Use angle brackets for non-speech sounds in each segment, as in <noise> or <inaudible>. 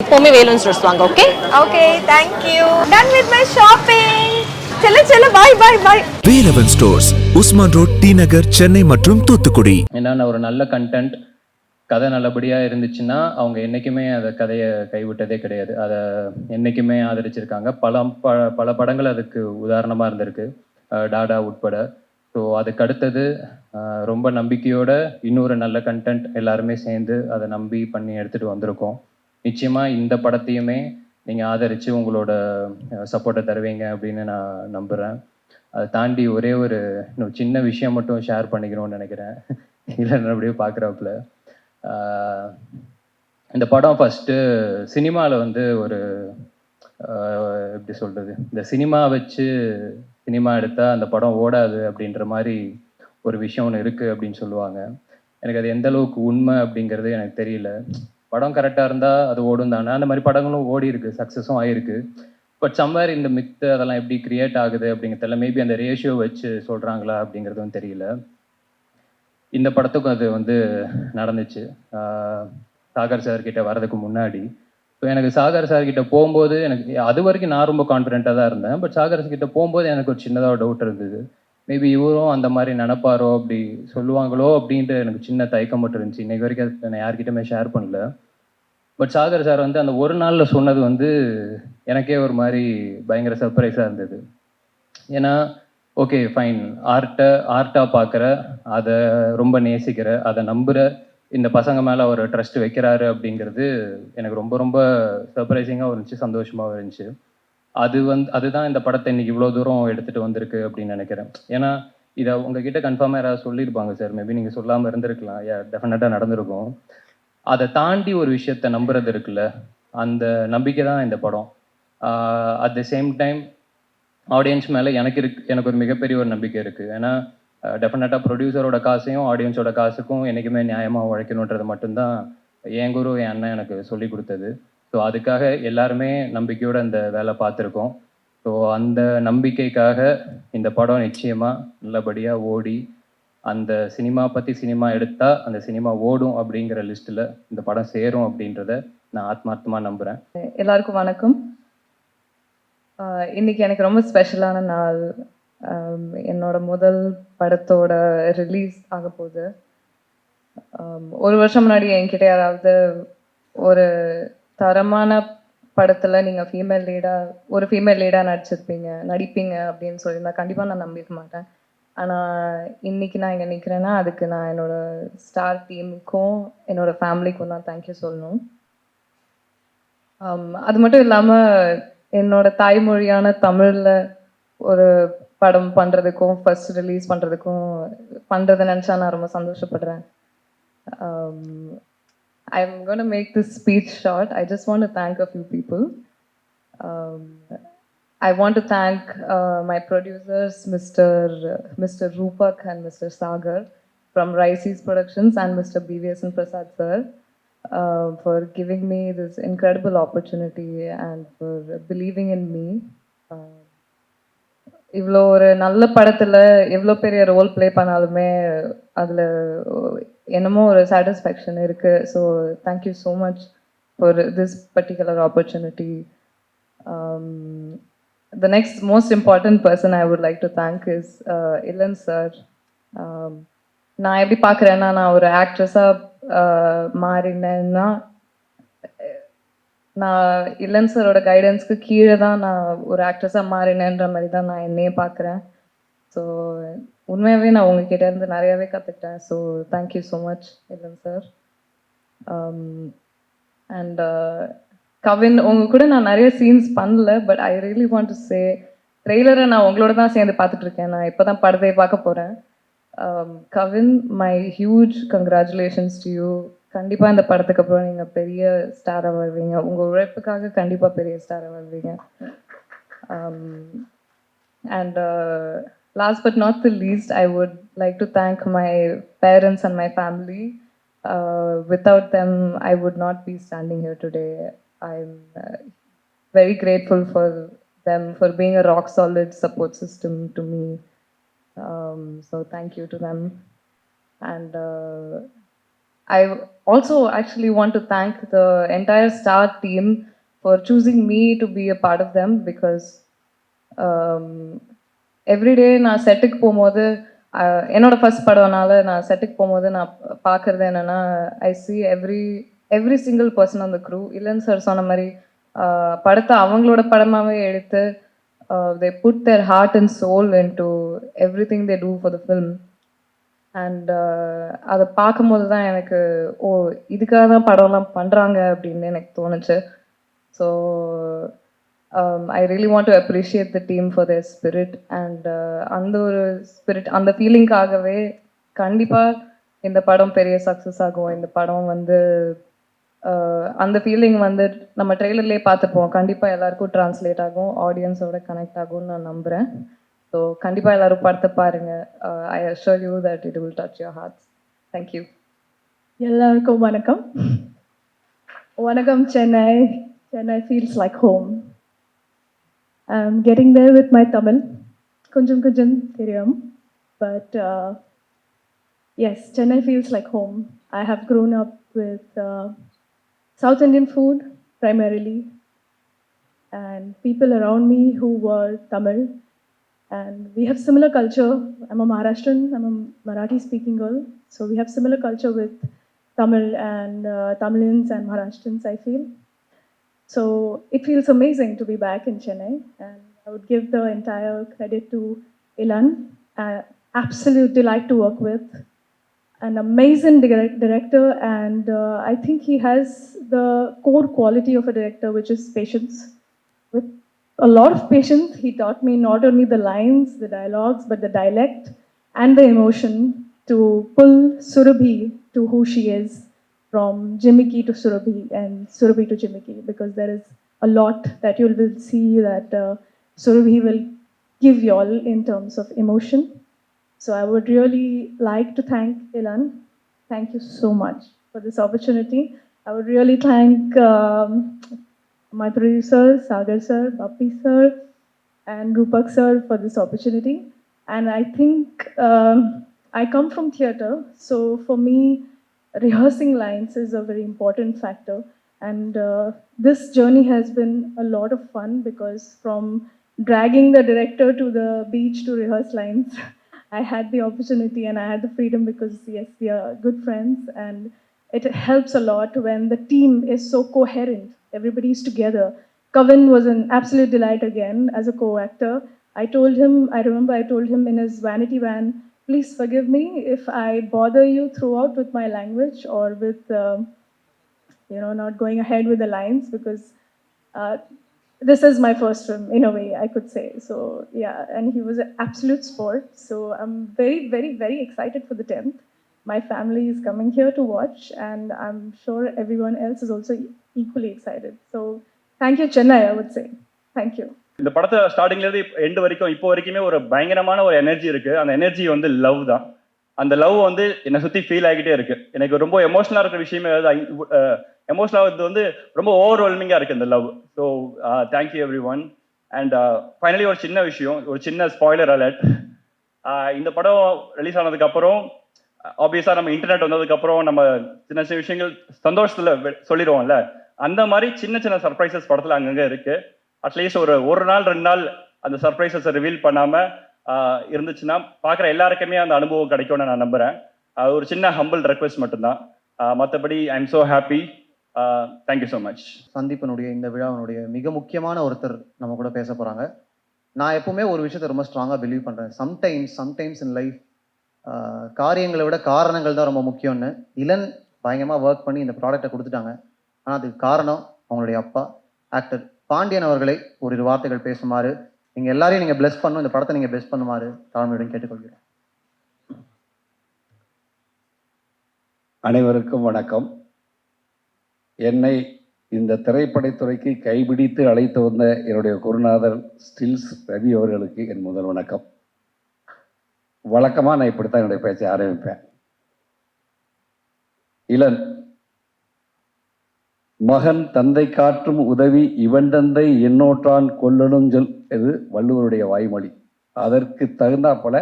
எப்போவுமே வேலூன் ஸ்டோர்ஸ் வாங்க okay okay thank you done with my shopping செல்ல செல்ல bye bye bye Velavan stores Usman road T Nagar Chennai மற்றும் தூத்துக்குடி. ஏன்னா ஒரு நல்ல கண்டென்ட் கதை நல்லபடியாக இருந்துச்சுன்னா அவங்க என்றைக்குமே அதை கதையை கைவிட்டதே கிடையாது. அதை என்றைக்குமே ஆதரிச்சிருக்காங்க. பல ப பல படங்கள் அதுக்கு உதாரணமாக இருந்திருக்கு. டாடா உட்பட. ஸோ அதுக்கு அடுத்தது ரொம்ப நம்பிக்கையோட இன்னொரு நல்ல கண்டென்ட் எல்லாருமே சேர்ந்து அதை நம்பி பண்ணி எடுத்துகிட்டு வந்திருக்கோம். நிச்சயமாக இந்த படத்தையுமே நீங்கள் ஆதரித்து உங்களோட சப்போர்ட்டை தருவீங்க அப்படின்னு நான் நம்புகிறேன் அதை தாண்டி ஒரே ஒரு இன்னும் சின்ன விஷயம் மட்டும் ஷேர் பண்ணிக்கணும்னு நினைக்கிறேன். இல்லை அப்படியே பார்க்குறாப்புல இந்த படம் ஃபஸ்ட்டு சினிமாவில் வந்து ஒரு எப்படி சொல்கிறது இந்த சினிமா வச்சு சினிமா எடுத்தால் அந்த படம் ஓடாது அப்படின்ற மாதிரி ஒரு விஷயம் ஒன்று இருக்குது அப்படின்னு சொல்லுவாங்க. எனக்கு அது எந்த அளவுக்கு உண்மை அப்படிங்கிறது எனக்கு தெரியல. படம் கரெக்டாக இருந்தால் அது ஓடும் தானே? அந்த மாதிரி படங்களும் ஓடி இருக்கு சக்ஸஸும் ஆயிருக்கு. பட் சம்வேர் இந்த மித்து அதெல்லாம் எப்படி கிரியேட் ஆகுது அப்படிங்கிறதுல மேபி அந்த ரேஷியோ வச்சு சொல்கிறாங்களா அப்படிங்கிறதும் தெரியல. இந்த படத்துக்கும் அது வந்து நடந்துச்சு. சாகர் சார் கிட்ட வர்றதுக்கு முன்னாடி. ஸோ எனக்கு சாகர் சார்கிட்ட போகும்போது எனக்கு அது வரைக்கும் நான் ரொம்ப கான்ஃபிடென்ட்டாக தான் இருந்தேன். பட் சாகர் கிட்ட போகும்போது எனக்கு ஒரு சின்னதாக டவுட் இருந்தது. மேபி இவரும் அந்த மாதிரி நினப்பாரோ அப்படி சொல்லுவாங்களோ அப்படின்ட்டு எனக்கு சின்ன தயக்கம் மட்டும் இருந்துச்சு. இன்னைக்கு வரைக்கும் அதை நான் யார்கிட்டயுமே ஷேர் பண்ணல. பட் சாகர் சார் வந்து அந்த ஒரு நாளில் சொன்னது வந்து எனக்கே ஒரு மாதிரி பயங்கர சர்ப்ரைஸாக இருந்தது. ஏன்னா ஓகே ஃபைன் ஆர்ட்டை ஆர்ட்டாக பார்க்குற அதை ரொம்ப நேசிக்கிற அதை நம்புகிற இந்த பசங்க மேலே அவர் ட்ரஸ்ட் வைக்கிறாரு அப்படிங்கிறது எனக்கு ரொம்ப ரொம்ப சர்ப்ரைசிங்காக இருந்துச்சு சந்தோஷமாகவும் இருந்துச்சு. அது வந்து அதுதான் இந்த படத்தை இன்னைக்கு இவ்வளோ தூரம் எடுத்துகிட்டு வந்திருக்கு அப்படின்னு நினைக்கிறேன். ஏன்னா இதை உங்ககிட்ட கன்ஃபார்மாக யாராவது சொல்லியிருப்பாங்க சார் மேபி நீங்கள் சொல்லாமல் இருந்திருக்கலாம். யா டெஃபினட்டாக நடந்திருக்கும். அதை தாண்டி ஒரு விஷயத்த நம்புறது இருக்குல்ல? அந்த நம்பிக்கை தான் இந்த படம். At the same time audience மேலே எனக்கு இருக்கு எனக்கு ஒரு மிகப்பெரிய ஒரு நம்பிக்கை இருக்குது ஏன்னா டெஃபினட்டாக ப்ரொடியூசரோட காசையும் ஆடியன்ஸோட காசுக்கும் என்றைக்குமே நியாயமாக உழைக்கணுன்றது மட்டும்தான் என் குரு என் அண்ணன் எனக்கு சொல்லி கொடுத்தது. ஸோ அதுக்காக எல்லாருமே நம்பிக்கையோட அந்த வேலை பார்த்துருக்கோம். ஸோ அந்த நம்பிக்கைக்காக இந்த படம் நிச்சயமாக நல்லபடியாக ஓடி அந்த சினிமா பற்றி சினிமா எடுத்தால் அந்த சினிமா ஓடும் அப்படிங்கிற லிஸ்ட்டில் இந்த படம் சேரும் அப்படின்றத நான் ஆத்மார்த்தமாக நம்புகிறேன் எல்லாருக்கும் வணக்கம். இன்னைக்கு எனக்கு ரொம்ப ஸ்பெஷலான நாள். என்னோட முதல் படத்தோட ரிலீஸ் ஆக போகுது. ஒரு வருஷம் முன்னாடி என்கிட்ட யாராவது ஒரு தரமான படத்தில் நீங்கள் ஃபீமேல் லீடாக ஒரு ஃபீமேல் லீடாக நடிச்சிருப்பீங்க நடிப்பீங்க அப்படின்னு சொல்லியிருந்தா கண்டிப்பாக நான் நம்பிக்க மாட்டேன். ஆனால் இன்னைக்கு நான் இங்கே நிற்கிறேன்னா அதுக்கு நான் என்னோட ஸ்டார் டீமுக்கும் என்னோட ஃபேமிலிக்கும் தான் தேங்க்யூ சொல்லணும். அது மட்டும் இல்லாமல் என்னோட தாய்மொழியான தமிழில் ஒரு படம் பண்ணுறதுக்கும் ஃபர்ஸ்ட் ரிலீஸ் பண்ணுறதுக்கும் பண்ணுறதை நினச்சா நான் ரொம்ப சந்தோஷப்படுறேன். I am gonna make this speech short I just want thank a few people I want to thank uh, my producers, Mr. Mr. Rupak and Mr. Sagar from Rice's Productions and Mr. BVS and Prasad sir uh, for giving me this incredible opportunity and for believing in me. Uh, இவ்வளோ ஒரு நல்ல படத்துல எவ்வளோ பெரிய role play பண்ணாலுமே அதுல என்னமோ ஒரு சாட்டிஸ்ஃபேக்ஷன் இருக்கு. So thank you so much for this particular opportunity the next most important person I would like to thank is Elan sir நான் எப்படி பார்க்குறேன்னா நான் ஒரு ஆக்ட்ரஸாக uh, மாறினேன்னா நான் இல்லன் சாரோட கைடன்ஸ்க்கு கீழே தான் நான் ஒரு ஆக்ட்ரஸாக மாறினேன்ற மாதிரி தான் நான் என்னையே பார்க்குறேன். ஸோ உண்மையாகவே நான் உங்ககிட்ட இருந்து நிறையாவே கற்றுக்கிட்டேன் so thank you so much இல்லைங்க சார் அண்ட் கவின் உங்க கூட நான் நிறைய சீன்ஸ் பண்ணல but I really want to say ட்ரெய்லரை நான் உங்களோட தான் சேர்ந்து பார்த்துட்டு இருக்கேன். நான் இப்போ தான் படத்தை பார்க்க போகிறேன் Kavin my huge congratulations to you கண்டிப்பாக இந்த படத்துக்கு அப்புறம் நீங்கள் பெரிய ஸ்டாராக வருவீங்க. உங்கள் உழைப்புக்காக கண்டிப்பாக பெரிய ஸ்டாராக வருவீங்க. Um, and last but not the least, I would like to thank my parents and my family. Uh, without them, I would not be standing here today. I'm uh, very grateful for them for being a rock solid support system to me. Um, so thank you to them. And uh, I also actually want to thank the entire STAR team for choosing me to be a part of them because um, everyday நான் செட்டுக்கு போகும்போது என்னோட first படம்னால நான் செட்டுக்கு போகும்போது நான் பார்க்கறது என்னன்னா I see every every single person அந்த க்ரூ இல்லைன்னு சார் சொன்ன மாதிரி படத்தை அவங்களோட படமாகவே எடுத்து they put their heart and soul into everything they do for the film and அதை பார்க்கும்போது தான் எனக்கு ஓ இதுக்காக தான் படம்லாம் பண்ணுறாங்க அப்படின்னு எனக்கு தோணுச்சு. So Um, I really want to appreciate the team for their spirit and uh, அந்த ஒரு ஸ்பிரிட் அந்த ஃபீலிங்காகவே கண்டிப்பாக இந்த படம் பெரிய சக்ஸஸ் ஆகும். இந்த படம் வந்து uh, அந்த ஃபீலிங் வந்து நம்ம ட்ரெய்லர்லேயே பார்த்துப்போம். கண்டிப்பாக எல்லாருக்கும் ட்ரான்ஸ்லேட் ஆகும். ஆடியன்ஸோட கனெக்ட் ஆகும்னு நான் நம்புகிறேன் ஸோ கண்டிப்பாக எல்லாரும் படத்தை பாருங்க. I assure you that it will touch your hearts thank you எல்லாருக்கும் வணக்கம். வணக்கம் Chennai. Chennai feels like home I'm getting there with my Tamil கொஞ்சம் கொஞ்சம் தெரியும் but as Chennai feels like home I have grown up with South Indian food primarily and people around me who were Tamil and we have similar culture. I'm a Maharashtrian, I'm a Marathi speaking girl, so we have similar culture with Tamil and uh, Tamilians and Maharashtrians, I feel. So it feels amazing to be back in Chennai, and I would give the entire credit to Ilan. Uh, absolute delight to work with, an amazing direct- director, and uh, I think he has the core quality of a director, which is patience. With a lot of patience, he taught me not only the lines, the dialogues, but the dialect and the emotion to pull Surabhi to who she is from Jimmy Jimiki to Surabhi and Surabhi to Jimmy Jimiki because there is a lot that you will see that uh, Surabhi will give y'all in terms of emotion. So I would really like to thank Ilan. Thank you so much for this opportunity. I would really thank um, my producers, Sagar sir, Bappi sir, and Rupak sir for this opportunity. And I think um, I come from theatre, so for me, rehearsing lines is a very important factor. And uh, this journey has been a lot of fun because from dragging the director to the beach to rehearse lines, <laughs> I had the opportunity and I had the freedom because, yes, we are good friends and it helps a lot when the team is so coherent. Everybody is together. Kevin was an absolute delight again as a co-actor. I told him, I remember I told him in his vanity van, please forgive me if I bother you throughout with my language or with, um, you know, not going ahead with the lines because uh, this is my first film in a way I could say. So yeah, and he was an absolute sport. So I'm very, very, very excited for the 10th. My family is coming here to watch, and I'm sure everyone else is also equally excited. So thank you, Chennai, I would say. Thank you. இந்த படத்தை ஸ்டார்டிங்லேருந்து end வரைக்கும் இப்போ வரைக்குமே ஒரு பயங்கரமான ஒரு energy இருக்கு. அந்த எனர்ஜி வந்து லவ் தான். அந்த லவ் வந்து என்னை சுற்றி ஃபீல் ஆகிட்டே இருக்கு. எனக்கு ரொம்ப எமோஷனலாக இருக்கிற விஷயமே எமோஷனலாக இது வந்து ரொம்ப ஓவர்வெல்மிங்காக இருக்கு இந்த love so thank you everyone and finally ஒரு சின்ன விஷயம் ஒரு சின்ன ஸ்பாய்லர் அலர்ட் uh, இந்த படம் ரிலீஸ் ஆனதுக்கப்புறம் ஆப்வியஸாக நம்ம இன்டர்நெட் வந்ததுக்கப்புறம் நம்ம சின்ன சின்ன விஷயங்கள் சந்தோஷத்தில் சொல்லிடுவோம்ல. அந்த மாதிரி சின்ன சின்ன சர்ப்ரைசஸ் படத்தில் அங்கங்கே இருக்குது அட்லீஸ்ட் ஒரு ஒரு நாள் ரெண்டு நாள் அந்த சர்ப்ரைசஸ் ரிவீல் பண்ணாம இருந்துச்சுன்னா பார்க்குற எல்லாருக்குமே அந்த அனுபவம் கிடைக்கும்னு நான் நம்புறேன். அது ஒரு சின்ன ஹம்பிள் ரெக்வெஸ்ட் மட்டும்தான். மற்றபடி I am so happy thank you so much சந்தீப்பனுடைய இந்த விழாவினுடைய மிக முக்கியமான ஒருத்தர் நம்ம கூட பேச போகிறாங்க நான் எப்பவுமே ஒரு விஷயத்தை ரொம்ப ஸ்ட்ராங்காக பிலீவ் பண்ணுறேன் சம்டைம்ஸ் சம்டைம்ஸ் இன் லைஃப் காரியங்களை விட காரணங்கள் தான் ரொம்ப முக்கியம்னு. இளன் பயங்கரமாக ஒர்க் பண்ணி இந்த ப்ராடக்ட்டை கொடுத்துட்டாங்க. ஆனால் அதுக்கு காரணம் அவங்களுடைய அப்பா ஆக்டர் பாண்டியன் அவர்களை ஒரு இரு வார்த்தைகள் பேசுமாறு. நீங்கள் எல்லாரையும் நீங்கள் பிளஸ் பண்ணணும் இந்த படத்தை நீங்கள் பிளஸ் பண்ணுமாறு தாழ்மையுடன் கேட்டுக்கொள்கிறேன். அனைவருக்கும் வணக்கம். என்னை இந்த திரைப்படத்துறைக்கு கைபிடித்து அழைத்து வந்த என்னுடைய குருநாதர் ஸ்டில்ஸ் ரவி அவர்களுக்கு என் முதல் வணக்கம். வழக்கமாக நான் இப்படித்தான் என்னுடைய பேச்சை ஆரம்பிப்பேன். இளன் மகன் தந்தை காற்றும் உதவி இவன் தந்தை எண்ணோற்றான் கொல்லணும் சொல் இது வள்ளுவருடைய வாய்மொழி. அதற்கு தகுந்தாப்போல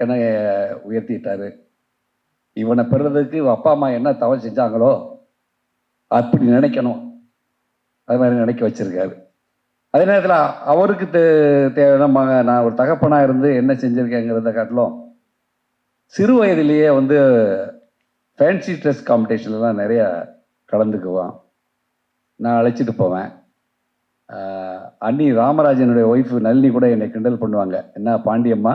என்னை உயர்த்திட்டாரு. இவனை பெறதுக்கு அப்பா அம்மா என்ன தவறு செஞ்சாங்களோ அப்படி நினைக்கணும். அது மாதிரி நினைக்க வச்சிருக்காரு. அதே நேரத்தில் அவருக்கு தே தேவையான மக நான் ஒரு தகப்பனாக இருந்து என்ன செஞ்சுருக்கேங்கிறத காட்டிலும் சிறு வயதிலேயே வந்து ஃபேன்சி ட்ரெஸ் காம்படிஷன்லாம் நிறையா கலந்துக்குவான் நான் அழைச்சிட்டு போவேன். அண்ணி ராமராஜனுடைய ஒய்ஃபு நளினி கூட என்னை கிண்டல் பண்ணுவாங்க. என்ன பாண்டியம்மா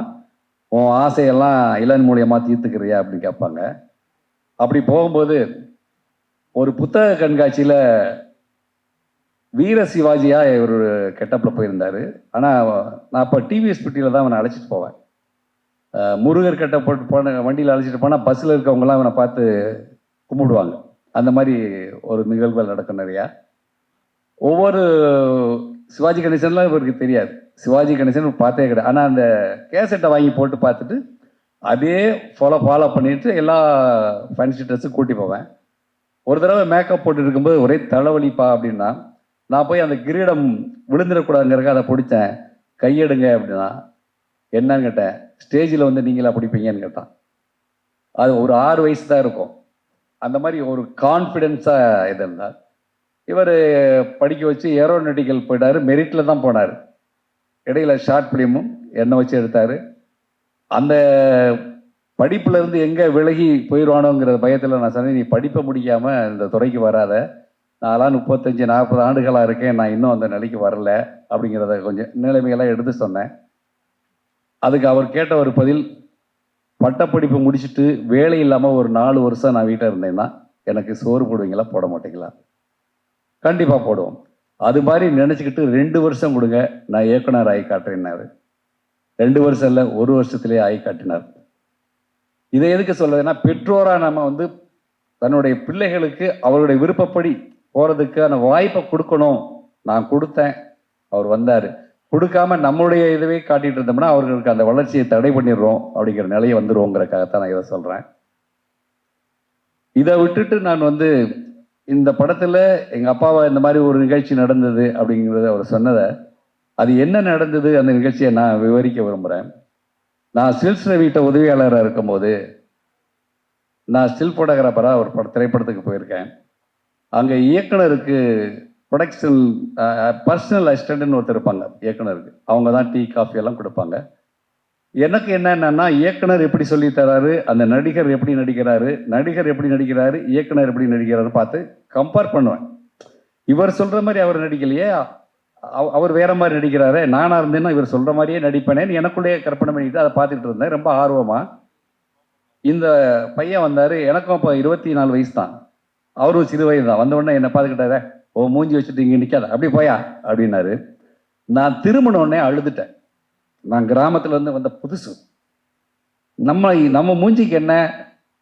உன் ஆசையெல்லாம் இளன் மூலியமாக தீர்த்துக்கிறியா? அப்படின்னு கேட்பாங்க. அப்படி போகும்போது ஒரு புத்தக கண்காட்சியில் வீர சிவாஜியாக இவர் கெட்டப்பில் போயிருந்தார். ஆனால் நான் அப்போ டிவிஎஸ் பெட்டியில் தான் அவனை அழைச்சிட்டு போவேன். முருகர் கெட்ட போட்டு போன வண்டியில் அழைச்சிட்டு போனால் பஸ்ஸில் இருக்கவங்கலாம் அவனை பார்த்து கும்பிடுவாங்க. அந்த மாதிரி ஒரு நிகழ்வுகள் நடக்கும் நிறையா. ஒவ்வொரு சிவாஜி கணேசன்லாம் இவருக்கு தெரியாது. சிவாஜி கணேசன் பார்த்தே கிடையாது. ஆனால் அந்த கேசட்டை வாங்கி போட்டு பார்த்துட்டு அதே ஃபாலோ ஃபாலோ பண்ணிட்டு எல்லா ஃபேன்சி ட்ரெஸ்ஸும் கூட்டி போவேன். ஒரு தடவை மேக்கப் போட்டு இருக்கும்போது ஒரே தலைவலிப்பா அப்படின்னா நான் போய் அந்த கிரீடம் விழுந்துடக்கூடாதுங்கிறக்க அதை பிடிச்சேன். கையெடுங்க அப்படின்னா என்னன்னு கேட்டேன். ஸ்டேஜில் வந்து நீங்களா பிடிப்பீங்கன்னு கேட்டான். அது ஒரு ஆறு வயசு தான் இருக்கும். அந்த மாதிரி ஒரு கான்ஃபிடென்ஸாக இது இருந்தார் இவர் படிக்க வச்சு ஏரோநாட்டிக்கல் போயிட்டார் மெரிட்டில் தான் போனார். இடையில ஷார்ட் ஃபிலிமும் என்னை வச்சு எடுத்தார்? அந்த படிப்புலேருந்து எங்கே விலகி போயிடுவானோங்கிற பயத்தில் நான் சொன்னேன் நீ படிப்பை முடிக்காமல் இந்த துறைக்கு வராத. நான்லாம் முப்பத்தஞ்சு நாற்பது ஆண்டுகளாக இருக்கேன் நான் இன்னும் அந்த நிலைக்கு வரல அப்படிங்கிறத கொஞ்சம் நிலைமையெல்லாம் எடுத்து சொன்னேன். அதுக்கு அவர் கேட்ட ஒரு பதில் பட்டப்படிப்பு முடிச்சுட்டு வேலை இல்லாமல் ஒரு நாலு வருஷம் நான் வீட்டில் இருந்தேன்னா எனக்கு சோறு போடுவீங்களா? போட மாட்டீங்களா? கண்டிப்பாக போடுவோம். அது மாதிரி நினச்சிக்கிட்டு ரெண்டு வருஷம் கொடுங்க நான் இயக்குனர் ஆகி காட்டுறேன்னாரு. ரெண்டு வருஷம் இல்லை ஒரு வருஷத்திலே ஆகி காட்டினார். இதை எதுக்கு சொல்லுதுன்னா பெற்றோராக நம்ம வந்து தன்னுடைய பிள்ளைகளுக்கு அவருடைய விருப்பப்படி போகிறதுக்கான வாய்ப்பை கொடுக்கணும். நான் கொடுத்தேன். அவர் வந்தார். கொடுக்காம நம்மளுடைய இதுவே காட்டிட்டு இருந்தோம்னா அவர்களுக்கு அந்த வளர்ச்சியை தடை பண்ணிடுறோம் அப்படிங்கிற நிலையை வந்துடுவோங்கிறக்காகத்தான் நான் இதை சொல்கிறேன் இதை விட்டுட்டு நான் வந்து இந்த படத்தில் எங்கள் அப்பாவை இந்த மாதிரி ஒரு நிகழ்ச்சி நடந்தது அப்படிங்கிறத அவர் சொன்னதை அது என்ன நடந்தது அந்த நிகழ்ச்சியை நான் விவரிக்க விரும்புகிறேன் நான் ஸ்டில்ஸ் வீட்டை உதவியாளராக இருக்கும்போது நான் ஸ்டில் ஃபோட்டோகிராஃபராக ஒரு பட திரைப்படத்துக்கு போயிருக்கேன். அங்கே இயக்குனருக்கு ப்ரொடக்ஷன் பர்சனல் அசிஸ்டண்ட்னு ஒருத்தர் இருப்பாங்க இயக்குனருக்கு. அவங்க தான் டீ காஃபி எல்லாம் கொடுப்பாங்க. எனக்கு என்னென்னா இயக்குனர் எப்படி சொல்லி தராரு அந்த நடிகர் எப்படி நடிக்கிறாரு நடிகர் எப்படி நடிக்கிறாரு இயக்குனர் எப்படி நடிக்கிறாரு பார்த்து கம்பேர் பண்ணுவேன். இவர் சொல்கிற மாதிரி அவர் நடிக்கலையே அவர் வேற மாதிரி நடிக்கிறாரு நானாக இருந்தேன்னா இவர் சொல்கிற மாதிரியே நடிப்பேனேன்னு எனக்குள்ளேயே கற்பனை பண்ணிட்டு அதை பார்த்துட்டு இருந்தேன். ரொம்ப ஆர்வமாக இந்த பையன் வந்தார் எனக்கும் அப்போ இருபத்தி நாலு வயசு தான். அவரும் சிறு வயது தான் வந்தவுடனே என்னை பார்த்துக்கிட்டாரே ஓ மூஞ்சி வச்சுட்டு இங்கே நிற்காத அப்படி போயா? அப்படின்னாரு. நான் திரும்பின உடனே அழுதுட்டேன். நான் கிராமத்துலேருந்து வந்த புதுசு. நம்ம நம்ம மூஞ்சிக்கு என்ன?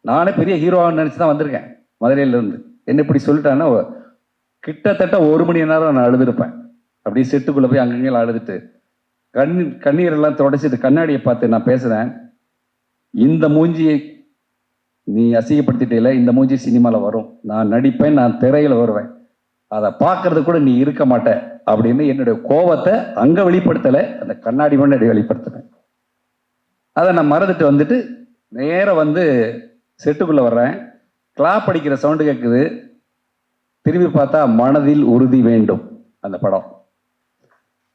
நானே பெரிய ஹீரோவாக நினச்சி தான் வந்திருக்கேன் மதுரையிலேருந்து என்ன இப்படி சொல்லிட்டான்னா கிட்டத்தட்ட ஒரு மணி நேரம் நான் அழுதுருப்பேன். அப்படியே செட்டுக்குள்ளே போய் அங்கங்கே அழுதுட்டு கண் கண்ணீரெல்லாம் தொடச்சிட்டு கண்ணாடியை பார்த்து நான் பேசுகிறேன் இந்த மூஞ்சியை நீ அசிங்கப்படுத்திட்டேல இந்த மூஞ்சி சினிமாவில் வரும். நான் நடிப்பேன் நான் திரையில் வருவேன். அதை பார்க்கறது கூட நீ இருக்க மாட்ட அப்படின்னு என்னுடைய கோபத்தை அங்கே வெளிப்படுத்தலை அந்த கண்ணாடி மண்ணடி வெளிப்படுத்தினேன் அதை நான் மறந்துட்டு வந்துட்டு நேராக வந்து செட்டுக்குள்ளே வர்றேன். கிளாப் அடிக்கிற சவுண்டு கேட்குது திரும்பி பார்த்தா மனதில் உறுதி வேண்டும் அந்த படம்.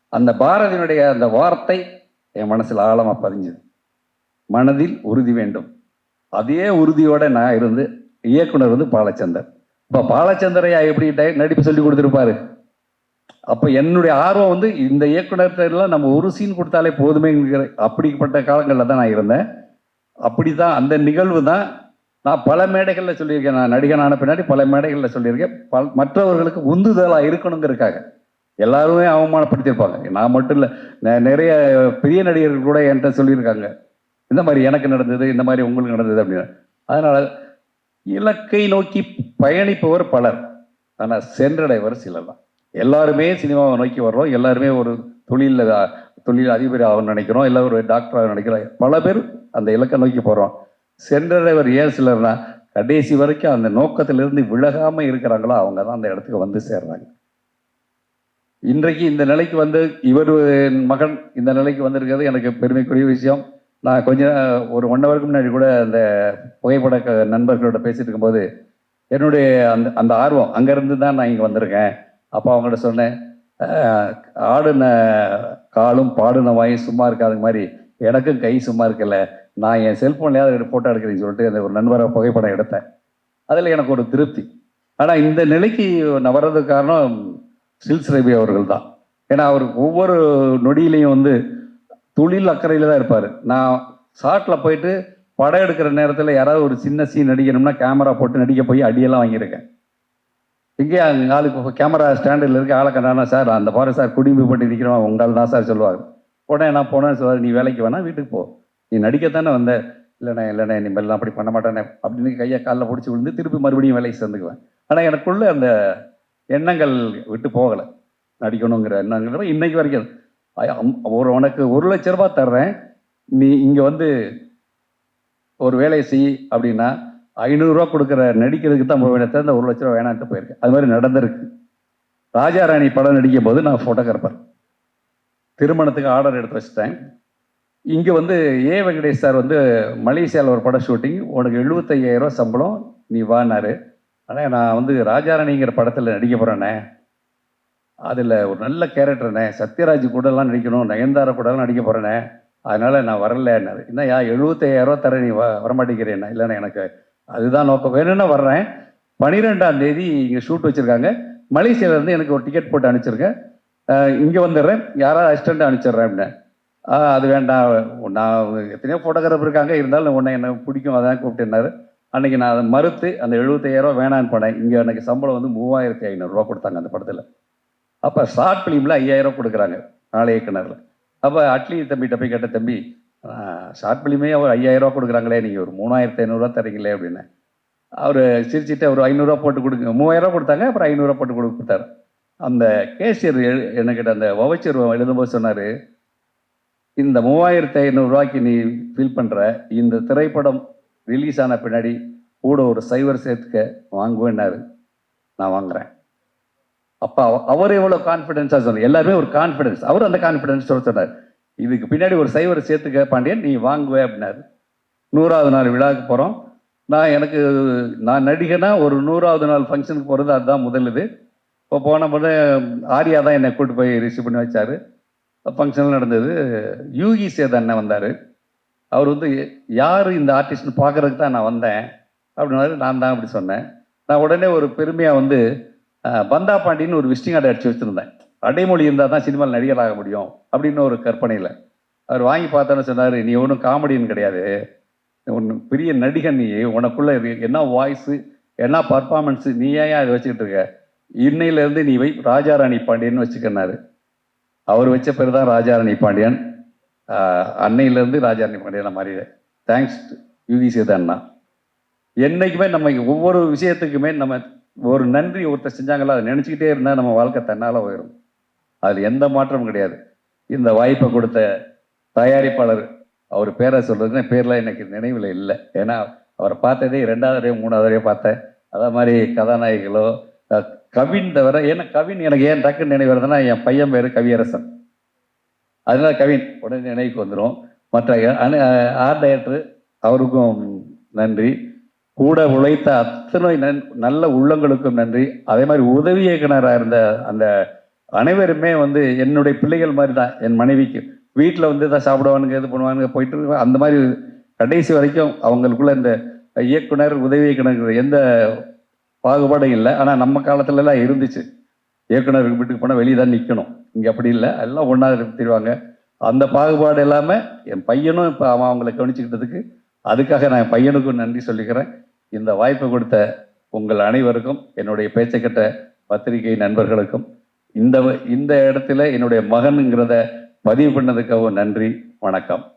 அந்த பாரதியினுடைய அந்த வார்த்தை என் மனசில் ஆழமாக பதிஞ்சுது. மனதில் உறுதி வேண்டும். அதே உறுதியோடு நான் இருந்து இயக்குனர் வந்து பாலச்சந்தர். இப்போ பாலச்சந்திரையா எப்படி டை- நடிப்பு சொல்லி கொடுத்துருப்பாரு? அப்போ என்னுடைய ஆர்வம் வந்து இந்த இயக்குனர்கிட்ட நம்ம ஒரு சீன் கொடுத்தாலே போதுமேங்கிற அப்படிப்பட்ட காலங்களில் தான் நான் இருந்தேன். அப்படி தான் அந்த நிகழ்வு தான் நான் பல மேடைகளில் சொல்லியிருக்கேன். நான் நடிகனான பின்னாடி பல மேடைகளில் சொல்லியிருக்கேன். பல் மற்றவர்களுக்கு உந்துதலாக இருக்கணுங்கிறதுக்காக. எல்லாருமே அவமானப்படுத்தியிருப்பாங்க. நான் மட்டும் இல்லை நிறைய பெரிய நடிகர்கள் கூட என்கிட்ட சொல்லியிருக்காங்க. இந்த மாதிரி எனக்கு நடந்தது இந்த மாதிரி உங்களுக்கு நடந்தது அப்படின்னு. அதனால் இலக்கை நோக்கி பயணிப்பவர் பலர். ஆனால் சென்றடைவர் சிலர் தான் எல்லாருமே சினிமாவை நோக்கி வர்றோம். எல்லாருமே ஒரு தொழிலில் தொழில் அதிபர் ஆகணும்னு நினைக்கிறோம். இல்லை ஒரு டாக்டராக நினைக்கிறோம். பல பேர் அந்த இலக்கை நோக்கி போகிறோம் சென்றடைவர் ஏன் சிலர்னா கடைசி வரைக்கும் அந்த நோக்கத்திலிருந்து விலகாமல் இருக்கிறாங்களோ அவங்க தான் அந்த இடத்துக்கு வந்து சேர்றாங்க. இன்றைக்கு இந்த நிலைக்கு வந்து இவர் மகன் இந்த நிலைக்கு வந்திருக்கிறது எனக்கு பெருமைக்குரிய விஷயம். நான் கொஞ்சம் ஒரு ஒன் ஹவருக்கு முன்னாடி கூட அந்த புகைப்பட க- நண்பர்களோட பேசிட்டு இருக்கும்போது என்னுடைய அந்த அந்த ஆர்வம் அங்கேருந்து தான் நான் இங்கே வந்திருக்கேன். அப்போ அவங்கள்ட்ட சொன்னேன் ஆடின ஆடுன காலும் பாடுன வாயும் சும்மா இருக்காது மாதிரி எனக்கும் கை சும்மா இருக்கல. நான் என் செல்ஃபோன்லேயாவது ஃபோட்டோ எடுக்கிறேன்னு சொல்லிட்டு அந்த ஒரு நண்பரை புகைப்படம் எடுத்தேன். அதில் எனக்கு ஒரு திருப்தி. ஆனால் இந்த நிலைக்கு நான் வர்றதுக்கு காரணம் சில்ஸ் ரவி அவர்கள் தான். ஏன்னா அவர் ஒவ்வொரு நொடியிலையும் வந்து தொழில் அக்கறையில் தான் இருப்பார். நான் ஷார்ட்டில் போயிட்டு படம் எடுக்கிற நேரத்தில் யாராவது ஒரு சின்ன சீன் நடிக்கணும்னா கேமரா போட்டு நடிக்க போய் அடியெல்லாம் வாங்கியிருக்கேன். இங்கே அங்கே ஆளுக்கு கேமரா ஸ்டாண்டில் இருக்க ஆளை கண்டானா சார் அந்த பாரு சார் குடிமை போட்டு நிற்கிறோம் உங்களால் தான் சார் சொல்லுவாங்க உடனே நான் போனேன் சார் நீ வேலைக்கு வேணா வீட்டுக்கு போ. நீ நடிக்கத்தானே வந்த? இல்லைண்ணே இல்லைண்ணே நீ இனிமேல் அப்படி பண்ண மாட்டேனே அப்படின்னு கையை காலில் பிடிச்சி விழுந்து திருப்பி மறுபடியும் வேலைக்கு சேர்ந்துக்குவேன். ஆனால் எனக்குள்ளே அந்த எண்ணங்கள் விட்டு போகலை. நடிக்கணுங்கிற எண்ணங்கள் இன்னைக்கு வரைக்கும் ஒரு உனக்கு ஒரு லட்ச ரூபாய் தர்றேன். நீ இங்கே வந்து ஒரு வேலையை செய் அப்படின்னா ஐநூறுரூவா கொடுக்குற நடிக்கிறதுக்கு தான் வேலை தவிர ஒரு லட்ச ரூபா வேணான்ட்டு போயிருக்கேன் அது மாதிரி நடந்திருக்கு. ராஜா ராணி படம் நடிக்கும் போது நான் ஃபோட்டோகிராஃபர் திருமணத்துக்கு ஆர்டர் எடுத்து வச்சுட்டேன். இங்கே வந்து ஏ வெங்கடேஷ் சார் வந்து மலேசியாவில் ஒரு படம் ஷூட்டிங் உனக்கு 75000 ரூபா சம்பளம். நீ வானாரு ஆனால் நான் வந்து ராஜாராணிங்கிற படத்தில் நடிக்க போகிறேனே அதில் ஒரு நல்ல கேரக்டர்னே சத்யராஜ் கூடலாம் நடிக்கணும் நயன்தாரா கூடலாம் நடிக்க போகிறேனே அதனால் நான் வரலன்னாரு என்னய்யா 75000 ரூபா தர நீ வ வரமாட்டேங்கிறேன்னா. இல்லைண்ணா எனக்கு அதுதான் நோக்கம். வேணும்னா வர்றேன். பனிரெண்டாம் தேதி இங்கே ஷூட் வச்சுருக்காங்க. மலேசியாவிலேருந்து எனக்கு ஒரு டிக்கெட் போட்டு அனுப்பிச்சிருக்கேன் இங்கே வந்துடுறேன். யாராவது அசிஸ்டண்ட் அனுப்பிச்சிடுறேன் அப்படின்னு. அது வேண்டாம். நான் எத்தனையோ ஃபோட்டோகிராஃபர் இருக்காங்க. இருந்தாலும் உன்னை என்ன பிடிக்கும் அதான் கூப்பிட்டுனாரு அன்றைக்கி நான் அதை மறுத்து அந்த 75000 வேணான்னு போனேன். இங்கே எனக்கு சம்பளம் வந்து மூவாயிரத்தி ஐநூறுரூவா கொடுத்தாங்க அந்த படத்தில். அப்போ ஷார்ட் ஃபிலிமில் ஐயாயிரம் கொடுக்குறாங்க நாளை இயக்குனரில். அப்போ அட்லி தம்பிகிட்ட போய் கேட்ட தம்பி ஷார்ட் ஃபிலிமே அவர் ஐயாயிரரூவா கொடுக்குறாங்களே நீங்கள் ஒரு மூணாயிரத்து ஐநூறுரூவா தரீங்களே அப்படின்னு. அவர் சிரிச்சிட்டு ஒரு ஐநூறுரூவா போட்டு கொடுங்க மூவாயிரரூவா கொடுத்தாங்க அப்புறம் ஐநூறுரூவா போட்டு கொடுத்தார் கொடுத்தாரு. அந்த கேஷியர் எழு- என்கிட்ட அந்த வவச்சர் எழுதும்போது சொன்னார் இந்த மூவாயிரத்து ஐநூறுரூவாய்க்கு நீ ஃபீல் பண்ணுற இந்த திரைப்படம் ரிலீஸ் ஆன பின்னாடி கூட ஒரு சைவர் சேர்த்துக்க வாங்குவேன்னாரு. நான் வாங்குறேன். அப்போ அவர் எவ்வளோ கான்ஃபிடென்ஸாக சொன்னார் எல்லாருமே ஒரு கான்ஃபிடென்ஸ் அவர் அந்த கான்ஃபிடென்ஸ் சொன்னார். இதுக்கு பின்னாடி ஒரு சைவரை சேர்த்துக்க பாண்டியன் நீ வாங்குவே அப்படின்னாரு. நூறாவது நாள் விழாவுக்கு போகிறோம் நான் எனக்கு நான் நடிகனா ஒரு நூறாவது நாள் ஃபங்க்ஷனுக்கு போகிறது அதுதான் முதலுது. இப்போ போன போது ஆர்யா தான் என்னை கூப்பிட்டு போய் ரிசீவ் பண்ணி வச்சார். ஃபங்க்ஷன் நடந்தது. யூகி சேத அண்ணன் வந்தார். அவர் வந்து யார் இந்த ஆர்டிஸ்ட்னு பார்க்கறதுக்கு தான் நான் வந்தேன் அப்படின்னாரு. நான் தான் அப்படி சொன்னேன். நான் உடனே ஒரு பெருமையாக வந்து பந்தா பாண்டின்னு ஒரு விசிட்டிங் கார்டு அடிச்சு வச்சுருந்தேன். அடைமொழி இருந்தால் தான் சினிமாவில் நடிகர் ஆக முடியும் அப்படின்னு ஒரு கற்பனையில். அவர் வாங்கி பார்த்தோன்னு சொன்னார் நீ ஒன்றும் காமெடின்னு கிடையாது. ஒன்று பெரிய நடிகன் நீ உனக்குள்ளே என்ன வாய்ஸு என்ன பர்ஃபார்மன்ஸு நீ ஏன் அதை வச்சுக்கிட்டு இருக்க? இன்னையிலேருந்து நீ வை ராஜாராணி பாண்டியன் வச்சுக்கனாரு அவர் வச்ச பேர் தான் ராஜாராணி பாண்டியன். அன்னையிலேருந்து ராஜாராணி பாண்டியன் நான் மாறிடுறேன் தேங்க்ஸ் யுவி சேதா அண்ணா. என்னைக்குமே நம்ம ஒவ்வொரு விஷயத்துக்குமே நம்ம ஒரு நன்றி ஒருத்தர் செஞ்சாங்களா அதை நினச்சிக்கிட்டே இருந்தால் நம்ம வாழ்க்கை தன்னால் போயிடும் அதில் எந்த மாற்றமும் கிடையாது. இந்த வாய்ப்பை கொடுத்த தயாரிப்பாளர் அவர் பேரை சொல்றதுன்னா பேர்லாம் எனக்கு நினைவில் இல்லை. ஏன்னா அவரை பார்த்ததே ரெண்டாவது தடவை மூணாவது தடவை பார்த்தேன். அதே மாதிரி கதாநாயகிகளோ கவின் தவிர ஏன்னா கவின் எனக்கு ஏன் டக்குன்னு நினைவு வருதுன்னா என் பையன் பேர் கவியரசன். அதனால கவின் உடனே நினைவுக்கு வந்துடும் மற்ற அனு- ஆர்ட் டைரக்டர் அவருக்கும் நன்றி. கூட உழைத்த அத்தனை நன் நல்ல உள்ளங்களுக்கும் நன்றி. அதே மாதிரி உதவி இயக்குனராக இருந்த அந்த அனைவருமே வந்து என்னுடைய பிள்ளைகள் மாதிரி தான் என் மனைவிக்கு. வீட்டில் வந்து தான் சாப்பிடுவானுங்க இது பண்ணுவானுங்க போயிட்டு அந்த மாதிரி கடைசி வரைக்கும் அவங்களுக்குள்ள இந்த இயக்குனர் உதவி இயக்குனர் எந்த பாகுபாடும் இல்லை. ஆனால் நம்ம காலத்துல எல்லாம் இருந்துச்சு. இயக்குனர் வீட்டுக்கு போனால் வெளியே தான் நிற்கணும் இங்கே அப்படி இல்லை. எல்லாம் ஒன்றா திருவாங்க அந்த பாகுபாடு இல்லாமல் என் பையனும் இப்போ அவன் அவங்களை கவனிச்சுக்கிட்டதுக்கு அதுக்காக நான் என் பையனுக்கும் நன்றி சொல்லிக்கிறேன். இந்த வாய்ப்பு கொடுத்த உங்கள் அனைவருக்கும் என்னுடைய பேச்சை கட்ட பத்திரிகை நண்பர்களுக்கும் இந்த இந்த இடத்துல என்னுடைய மகனுங்கிறத பதிவு பண்ணதுக்காகவும் நன்றி வணக்கம்.